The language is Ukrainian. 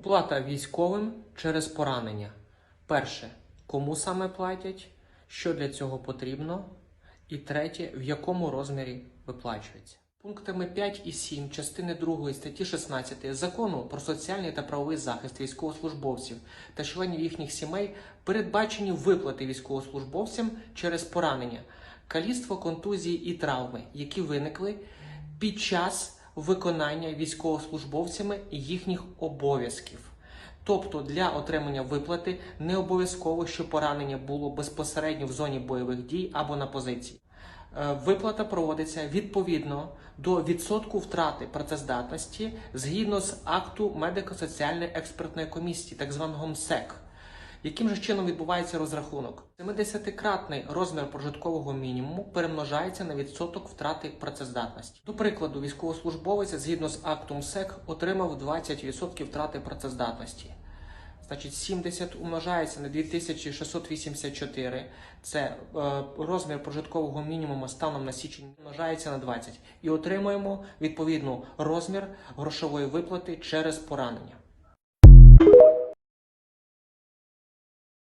Оплата військовим через поранення. Перше, кому саме платять, що для цього потрібно. І третє, в якому розмірі виплачується. Пунктами 5 і 7 частини 2 статті 16 закону про соціальний та правовий захист військовослужбовців та членів їхніх сімей передбачені виплати військовослужбовцям через поранення, каліцтво, контузії і травми, які виникли під час виконання військовослужбовцями їхніх обов'язків. Тобто для отримання виплати не обов'язково, що поранення було безпосередньо в зоні бойових дій або на позиції. Е, Виплата проводиться відповідно до відсотку втрати працездатності згідно з акту медико-соціальної експертної комісії, так званого МСЕК. Яким же чином відбувається розрахунок? 70-кратний розмір прожиткового мінімуму перемножається на відсоток втрати працездатності. До прикладу, військовослужбовець згідно з актом МСЕК отримав 20% втрати працездатності. Значить, 70 умножається на 2684. Це е, розмір прожиткового мінімуму станом на січень умножається на 20. І отримуємо відповідно розмір грошової виплати через поранення.